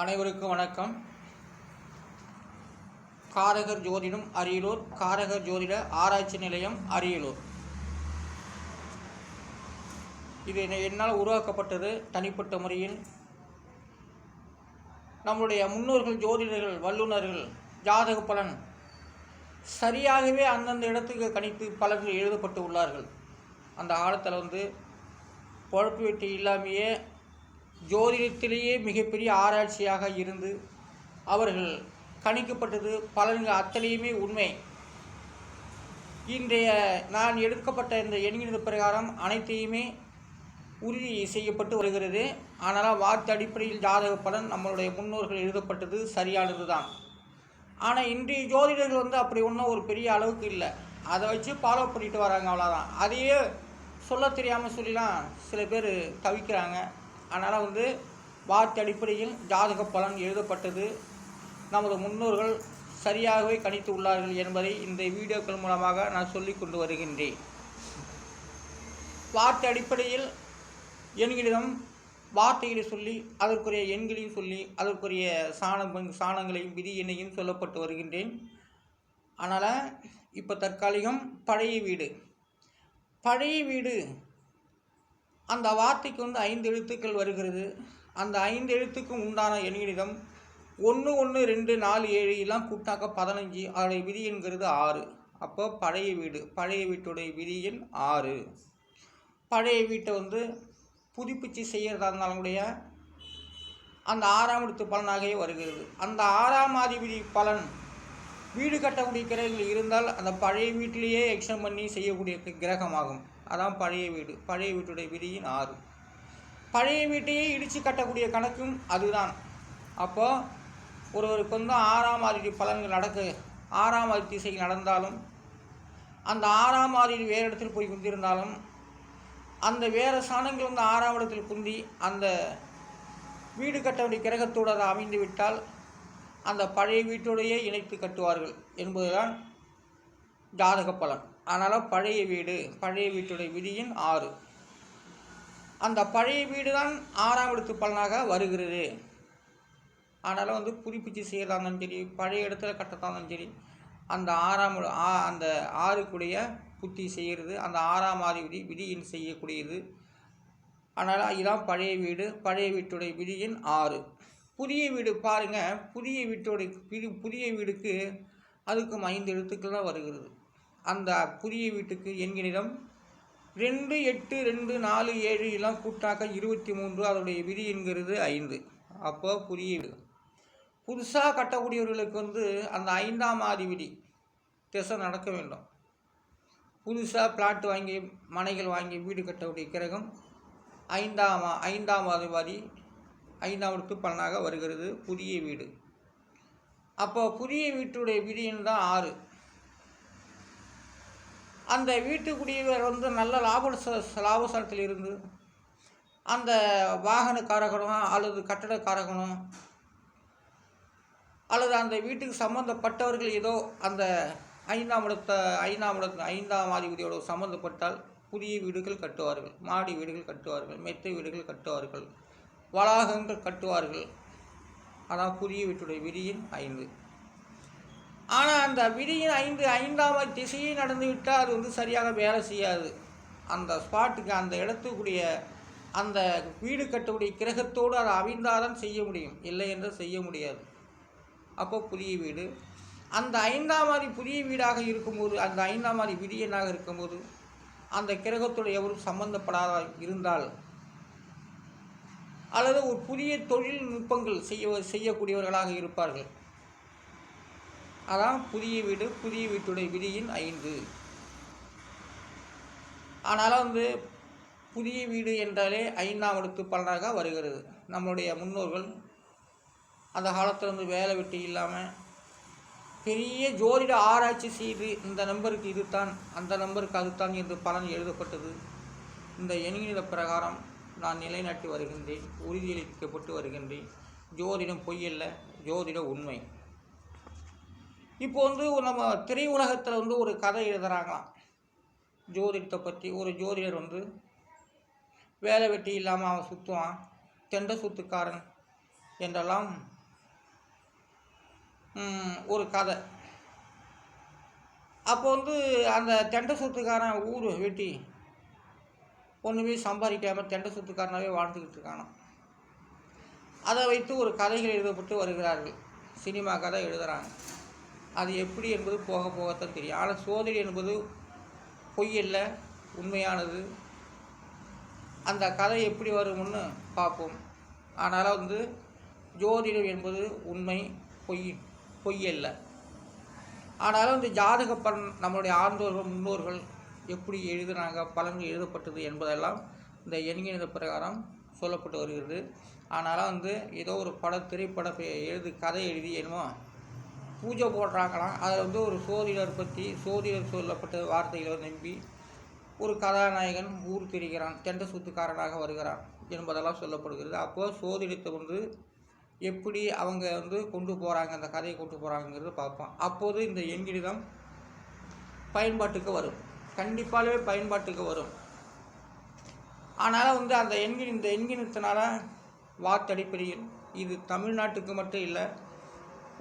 அனைவருக்கும் வணக்கம். காரகர் ஜோதிடம் அரியலூர் காரகர் ஜோதிட ஆராய்ச்சி நிலையம் அரியலூர். இது என்னால் உருவாக்கப்பட்டது தனிப்பட்ட முறையில். நம்முடைய முன்னோர்கள் ஜோதிடர்கள் வல்லுநர்கள் ஜாதக பலன் சரியாகவே அந்தந்த இடத்துக்கு கணித்து பலர்கள் எழுதப்பட்டு உள்ளார்கள். அந்த காலத்தில் வந்து குழப்பு வெட்டி இல்லாமையே ஜோதிடத்திலேயே மிகப்பெரிய ஆராய்ச்சியாக இருந்து அவர்கள் கணிக்கப்பட்டது பலன்கள் அத்தனையுமே உண்மை. இன்றைய நான் எடுக்கப்பட்ட இந்த எண்ணினது பிரகாரம் அனைத்தையுமே உறுதி செய்யப்பட்டு வருகிறது. ஆனால் வார்த்தை அடிப்படையில் ஜாதக பலன் நம்மளுடைய முன்னோர்கள் எழுதப்பட்டது சரியானது தான் ஆனால் இன்றைய ஜோதிடர்கள் வந்து அப்படி ஒன்றும் ஒரு பெரிய அளவுக்கு இல்லை. அதை வச்சு ஃபாலோ பண்ணிட்டு வராங்க அவ்வளோதான் அதையே சொல்ல தெரியாமல் சொல்லிலாம் சில பேர் தவிக்கிறாங்க. அதனால் வந்து வார்த்தை அடிப்படையில் ஜாதக பலன் எழுதப்பட்டது. நமது முன்னோர்கள் சரியாகவே கணித்து உள்ளார்கள் என்பதை இந்த வீடியோக்கள் மூலமாக நான் சொல்லி கொண்டு வருகின்றேன். வார்த்தை அடிப்படையில் எண்களிடம் வார்த்தைகளை சொல்லி அதற்குரிய எண்களையும் சொல்லி அதற்குரிய சாணம் சாணங்களையும் விதி எண்ணையும் சொல்லப்பட்டு வருகின்றேன். அதனால் இப்போ தற்காலிகம் பழைய வீடு. பழைய வீடு அந்த வார்த்தைக்கு வந்து ஐந்து எழுத்துக்கள் வருகிறது. அந்த ஐந்து எழுத்துக்கும் உண்டான எண்ணிடம் ஒன்று ஒன்று ரெண்டு நாலு ஏழு எல்லாம் கூட்டாக்க பதினஞ்சு அதோடைய விதி என்கிறது ஆறு. அப்போ பழைய வீடு பழைய வீட்டுடைய விதி எண் ஆறு. பழைய வீட்டை வந்து புதுப்பிச்சு செய்கிறதா இருந்தாலும் கூட அந்த ஆறாம் இடத்து பலனாகவே வருகிறது. அந்த ஆறாம் அதிபதி பலன் வீடு கட்டக்கூடிய கிரகங்கள் இருந்தால் அந்த பழைய வீட்டிலேயே எக்ஷன் பண்ணி செய்யக்கூடிய கிரகமாகும். அதான் பழைய வீடு. பழைய வீட்டுடைய விதியின் ஆறு. பழைய வீட்டையே இடித்து கட்டக்கூடிய கணக்கும் அதுதான். அப்போ ஒருவருக்கு வந்து ஆறாம் அதிபதி பலன்கள் நடக்க ஆறாம் அதிபதி திசை நடந்தாலும் அந்த ஆறாம் அதிபதி வேறு இடத்தில் போய் குந்திருந்தாலும் அந்த வேறு சாணங்கள் வந்து ஆறாம் இடத்தில் குந்தி அந்த வீடு கட்ட வேண்டிய கிரகத்தோடு அது அமைந்து விட்டால் அந்த பழைய வீட்டோடையே இணைத்து கட்டுவார்கள் என்பதுதான் ஜாதக பலன். அதனால் பழைய வீடு பழைய வீட்டுடைய விதியின் ஆறு. அந்த பழைய வீடு தான் ஆறாம் இடத்து பலனாக வருகிறது. அதனால் வந்து புதுப்பிச்சு செய்கிறதா இருந்தாலும் சரி பழைய இடத்துல கட்டத்தா இருந்தாலும் சரி. அந்த ஆறாம் ஆ- அந்த ஆறுக்குடைய புத்தி செய்கிறது அந்த ஆறாம் ஆறு விதி விதியின் செய்யக்கூடியது. அதனால் இதுதான் பழைய வீடு பழைய வீட்டுடைய விதியின் ஆறு. புதிய வீடு பாருங்கள் புதிய வீட்டோடைய விதி புதிய வீடுக்கு அதுக்கும் ஐந்து எழுத்துக்கள் தான் வருகிறது. அந்த புதிய வீட்டுக்கு எண்களிடம் ரெண்டு எட்டு ரெண்டு நாலு ஏழு எல்லாம் கூட்டாக்க இருபத்தி மூன்று அதனுடைய விதி என்கிறது ஐந்து. அப்போ புதிய வீடு. புதுசாக கட்டக்கூடியவர்களுக்கு வந்து அந்த ஐந்தாம் ஆதி விதி திசை நடக்க வேண்டும். புதுசாக பிளாட் வாங்கி மனைகள் வாங்கி வீடு கட்டக்கூடிய கிரகம் ஐந்தாம் ஐந்தாம் அதிபதி ஐந்தாவது பலனாக வருகிறது. புதிய வீடு. அப்போ புதிய வீட்டுடைய விதின்னு தான் ஆறு. அந்த வீட்டுக்குடியவர் வந்து நல்ல லாப ச- இருந்து அந்த வாகனக்காரகனோ அல்லது கட்டடக்காரகனோ அல்லது அந்த வீட்டுக்கு சம்மந்தப்பட்டவர்கள் ஏதோ அந்த ஐந்தாம் இடத்த ஐந்தாம் இடத்து ஐந்தாம் அதிபதியோட சம்மந்தப்பட்டால் புதிய வீடுகள் கட்டுவார்கள் மாடி வீடுகள் கட்டுவார்கள் மெத்தை வீடுகள் கட்டுவார்கள் வளாகங்கள் கட்டுவார்கள். அதான் புதிய வீட்டுடைய விதியின் ஐந்து. ஆனால் அந்த விதியின் ஐந்து ஐந்தாம் திசையை நடந்து விட்டால் அது வந்து சரியாக வேலை செய்யாது. அந்த ஸ்பாட்டுக்கு அந்த இடத்துக்குரிய அந்த வீடு கட்டக்கூடிய கிரகத்தோடு அதை அவிழ்ந்தாதான் செய்ய முடியும். இல்லை என்று செய்ய முடியாது. அப்போ புதிய வீடு. அந்த ஐந்தாம் மாதிரி புதிய வீடாக இருக்கும்போது அந்த ஐந்தாம் மாதிரி விதியனாக இருக்கும்போது அந்த கிரகத்தோடு எவரும் சம்பந்தப்படாத இருந்தால் அல்லது ஒரு புதிய தொழில்நுட்பங்கள் செய்ய செய்யக்கூடியவர்களாக இருப்பார்கள். அதான் புதிய வீடு புதிய வீட்டுடைய விதியின் ஐந்து. ஆனால் வந்து புதிய வீடு என்றாலே ஐந்தாம் இடத்து பலனாக வருகிறது. நம்மளுடைய முன்னோர்கள் அந்த காலத்தில் வந்து வேலை வெட்டி இல்லாமல் பெரிய ஜோதிட ஆராய்ச்சி செய்து இந்த நம்பருக்கு இதுதான் அந்த நம்பருக்கு அதுதான் என்று பலன் எழுதப்பட்டது. இந்த எண்ணித பிரகாரம் நான் நிலைநாட்டி வருகின்றேன் உறுதியளிக்கப்பட்டு வருகின்றேன். ஜோதிடம் பொய்யல்ல ஜோதிட உண்மை. இப்போ வந்து நம்ம திரையுலகத்தில் வந்து ஒரு கதை எழுதுகிறாங்களாம் ஜோதிடத்தை பற்றி ஒரு ஜோதிடர் வந்து வேலை வெட்டி இல்லாமல் அவன் சுற்றுவான் தெண்ட சுத்துக்காரன் என்றெல்லாம் ஒரு கதை. அப்போ வந்து அந்த தெண்டை சொத்துக்காரன் ஊர் வெட்டி ஒன்றுமே சம்பாதிக்காமல் தெண்டை சொத்துக்காரனாகவே வாழ்ந்துக்கிட்டு இருக்கானோ அதை வைத்து ஒரு கதைகள் எழுதப்பட்டு வருகிறார்கள். சினிமா கதை எழுதுகிறாங்க அது எப்படி என்பது போக போகத்தான் தெரியும். ஆனால் சோதனை என்பது பொய் அல்ல உண்மையானது. அந்த கதை எப்படி வரும்னு பார்ப்போம். ஆனால் வந்து ஜோதிடம் என்பது உண்மை பொய் பொய் அல்ல. ஆனாலும் இந்த ஜாதக பலன் நம்மளுடைய ஆண்டோர்கள் முன்னோர்கள் எப்படி எழுதினாங்க பலன்கள் எழுதப்பட்டது என்பதெல்லாம் இந்த எண்கணித பிரகாரம் சொல்லப்பட்டு வருகிறது. ஆனாலும் வந்து ஏதோ ஒரு பட திரைப்பட எழுது கதை எழுதி என்னமோ பூஜை போடுறாங்களாம். அதில் வந்து ஒரு சோதிடர் பற்றி சோதிடர் சொல்லப்பட்ட வார்த்தைகளை நம்பி ஒரு கதாநாயகன் ஊர் திரிகிறான் தெண்ட சுத்துக்காரனாக வருகிறான் என்பதெல்லாம் சொல்லப்படுகிறது. அப்போது சோதிடத்தை வந்து எப்படி அவங்க வந்து கொண்டு போகிறாங்க அந்த கதையை கொண்டு போகிறாங்கிறது பார்ப்போம். அப்போது இந்த எண்கிணிதம் பயன்பாட்டுக்கு வரும். கண்டிப்பாகவே பயன்பாட்டுக்கு வரும். ஆனால் வந்து அந்த எண்கிணி இந்த எண்கினத்தினால வாத்தடிப்படையில் இது தமிழ்நாட்டுக்கு மட்டும் இல்லை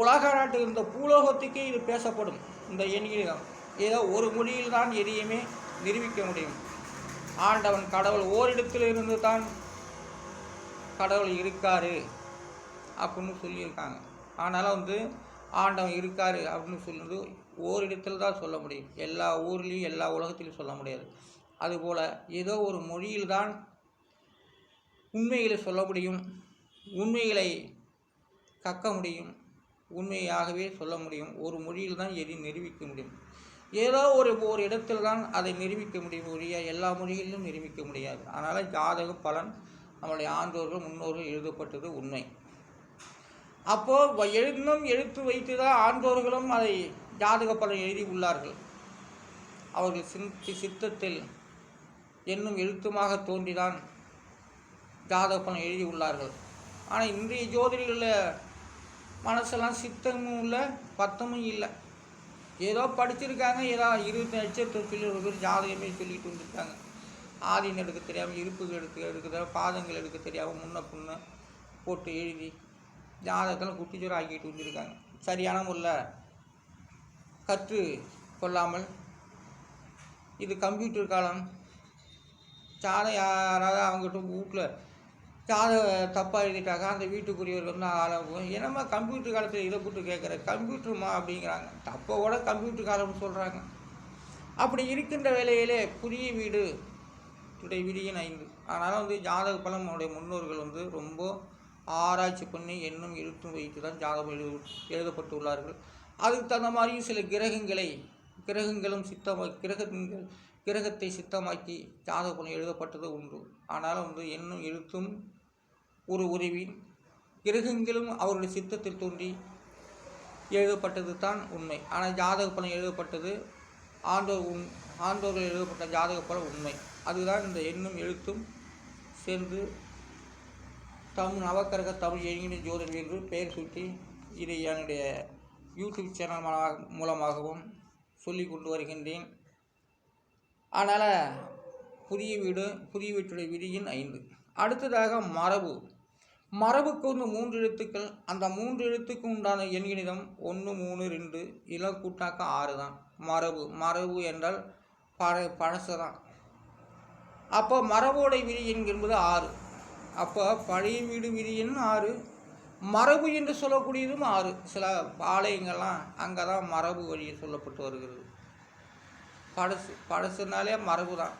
உலக நாட்டில் இந்த பூலோகத்துக்கே இது பேசப்படும். இந்த எண்கிணிதம் ஏதோ ஒரு மொழியில் தான் எதையுமே நிரூபிக்க முடியும். ஆண்டவன் கடவுள் ஓரிடத்தில் இருந்து தான் கடவுள் இருக்காரு அப்படின்னு சொல்லியிருக்காங்க. ஆனாலும் வந்து ஆண்டவன் இருக்காரு அப்படின்னு சொல்லுறது ஓரிடத்தில் தான் சொல்ல முடியும். எல்லா ஊர்லேயும் எல்லா உலகத்திலையும் சொல்ல முடியாது. அதுபோல் ஏதோ ஒரு மொழியில் தான் உண்மைகளை சொல்ல முடியும் உண்மைகளை கக்க முடியும். உண்மையாகவே சொல்ல முடியும். ஒரு மொழியில் தான் எதை நிரூபிக்க முடியும். ஏதோ ஒரு ஒரு இடத்தில் தான் அதை நிரூபிக்க முடியும் ஒழிய எல்லா மொழிகளிலும் நிரூபிக்க முடியாது. அதனால் ஜாதக பலன் நம்முடைய ஆண்டோர்கள் முன்னோர்கள் எழுதப்பட்டது உண்மை. அப்போது எழுதும் எழுத்து வைத்து தான் ஆண்டோர்களும் அதை ஜாதக பலன் எழுதி உள்ளார்கள். அவர்கள் சிந்தி சித்தத்தில் என்னும் எழுத்துமாக தோன்றிதான் ஜாதக பலன் எழுதி உள்ளார்கள். ஆனால் இன்றைய ஜோதிடர்களில் மனசெல்லாம் சித்தமும் இல்லை பத்தமும் இல்லை. ஏதோ படிச்சிருக்காங்க ஏதோ இருபத்தி நட்சத்திர பிள்ளை பேர் ஜாதகமே சொல்லிட்டு வந்துருக்காங்க. ஆதீனம் எடுக்க தெரியாமல் இருப்புகள் எடுக்க எடுக்க தெரியாமல் பாதங்கள் எடுக்க தெரியாமல் முன்ன புண்ணை போட்டு எழுதி ஜாதகத்தில் குட்டிச்சோறு ஆக்கிட்டு வந்துருக்காங்க. சரியான முறையில் கற்று கொள்ளாமல் இது கம்ப்யூட்டர் காலம். ஜாதகம் யாராவது அவங்ககிட்ட வீட்டில் யாரும் தப்பாக எழுதிட்டாக்கா அந்த வீட்டுக்குரியவர் வந்து ஆளாகும் என்னம்மா கம்ப்யூட்டர் காலத்தில் இதை போட்டு கேட்குற கம்ப்யூட்டருமா அப்படிங்கிறாங்க. அப்போ கூட கம்ப்யூட்டர் காலம்னு சொல்கிறாங்க அப்படி இருக்கின்ற வேலையிலே புதிய வீடு துடை விதியின் ஐந்து. அதனால் வந்து ஜாதக பலம் நம்முடைய முன்னோர்கள் வந்து ரொம்ப ஆராய்ச்சி பண்ணி எண்ணும் எழுத்தும் வைத்து தான் ஜாதகம் எழுது எழுதப்பட்டுள்ளார்கள். அதுக்கு தகுந்த மாதிரியும் சில கிரகங்களை கிரகங்களும் சித்த கிரகங்கள் கிரகத்தை சித்தமாக்கி ஜாதக எழுதப்பட்டது உண்டு ஆனாலும் வந்து என்னும் எழுத்தும் ஒரு உதவி கிரகங்களும் அவருடைய சித்தத்தில் தோன்றி எழுதப்பட்டது தான் உண்மை. ஆனால் ஜாதக பலன் எழுதப்பட்டது ஆண்டோர் உண் ஆண்டோர்கள் எழுதப்பட்ட ஜாதக பலன் உண்மை. அதுதான் இந்த எண்ணும் எழுத்தும் சேர்ந்து தமிழ் நவக்கரக தமிழ் எண்கிணி ஜோதிடம் என்று பெயர் சூட்டி இதை என்னுடைய யூடியூப் சேனல் மூலமாகவும் சொல்லி கொண்டு வருகின்றேன். அதனால் புதிய வீடு புதிய வீட்டுடைய விதியின் ஐந்து. அடுத்ததாக மரபு. மரபுக்கு வந்து மூன்று எழுத்துக்கள். அந்த மூன்று எழுத்துக்கு உண்டான எண்கணிதம் ஒன்று மூணு ரெண்டு இளம் கூட்டாக்க ஆறு தான். மரபு. மரபு என்றால் பழ பழசு தான் அப்போ மரபோடை விதி என்கின்றது ஆறு. அப்போ பழைய வீடு விதியின் ஆறு. மரபு என்று சொல்லக்கூடியதும் ஆறு. சில ஆலயங்கள்லாம் அங்கே தான் மரபு வழியை சொல்லப்பட்டு வருகிறது. பழசு பழசுனாலே மரபு தான்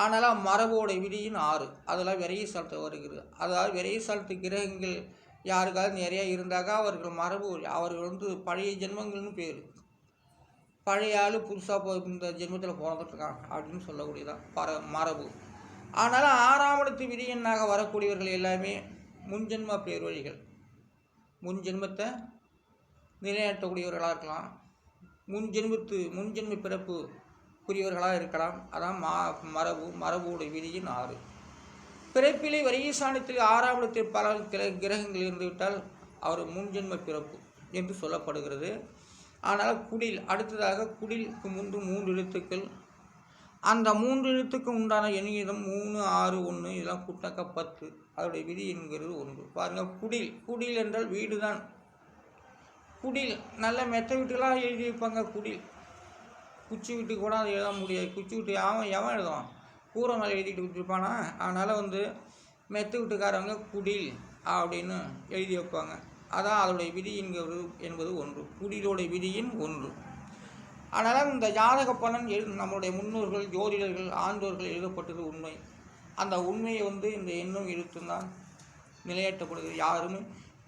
ஆனாலும் மரபோட விதியின் ஆறு. அதெல்லாம் விரைய சலத்து வருகிறது. அதாவது விரைய சலத்து கிரகங்கள் யாருக்காவது நிறையா இருந்தாக்கா அவர்கள் மரபு அவர்கள் வந்து பழைய ஜென்மங்கள்னு பேர். பழைய ஆள் புதுசாக போ இந்த ஜென்மத்தில் பிறந்துட்டுருக்கான் அப்படின்னு சொல்லக்கூடியதான் பர மரபு. ஆனாலும் ஆறாம் இடத்து விதியனாக வரக்கூடியவர்கள் எல்லாமே முன்ஜென்ம பேர் வழிகள் முன் ஜென்மத்தை நிலைநாட்டக்கூடியவர்களாக இருக்கலாம். முன் ஜென்மத்து முன் ஜென்ம பிறப்பு புரியவர்களாக இருக்கலாம். அதான் மா மரபு மரபுடைய விதியின் ஆறு. பிறப்பிலே வரியசானத்தில் ஆறாம் இடத்தில் பல கிரகங்கள் இருந்துவிட்டால் அவர் முன்ஜென்ம பிறப்பு என்று சொல்லப்படுகிறது. ஆனால் குடில் அடுத்ததாக குடிலுக்கு முன்பு மூன்று எழுத்துக்கள். அந்த மூன்று எழுத்துக்கு உண்டான எண்ணிடம் மூணு ஆறு ஒன்று இதெல்லாம் கூட்டாக்க பத்து. அதோடைய விதி என்கிறது ஒன்று. பாருங்கள் குடில் குடில் என்றால் வீடு தான் குடில். நல்ல மெத்த வீட்டுக்கெல்லாம் எழுதி வைப்பாங்க குடில். குச்சி வீட்டுக்கு கூட அதை எழுத முடியாது. குச்சி வீட்டு அவன் எவன் எழுதுவான்? கூரை மேலே எழுதிட்டு விட்டுருப்பானா? அதனால் வந்து மெத்த வீட்டுக்காரவங்க குடில் அப்படின்னு எழுதி வைப்பாங்க. அதான் அதோடைய விதி என்கிறது என்பது ஒன்று. குடிலோடைய விதியின் ஒன்று. அதனால் இந்த ஜாதக பலன் எழு நம்மளுடைய முன்னோர்கள் ஜோதிடர்கள் ஆண்டோர்கள் எழுதப்பட்டது உண்மை. அந்த உண்மையை வந்து இந்த எண்ணும் எழுத்தும் தான் நிலையாட்டப்படுது யாருமே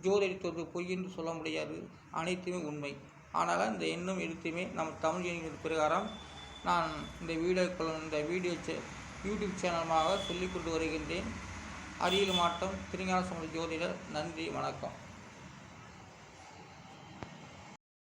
ஜோதிடத்தோடு பொய் என்று சொல்ல முடியாது. அனைத்துமே உண்மை. ஆனால் இந்த எண்ணும் எழுத்துமே நம் தமிழ் எண்ணின் பிரகாரம் நான் இந்த வீடியோக்கள் இந்த வீடியோ சே யூடியூப் சேனலாக சொல்லிக் கொண்டு வருகின்றேன். அரியல் மாட்டம் திருஞான சமூக ஜோதிடர் நன்றி வணக்கம்.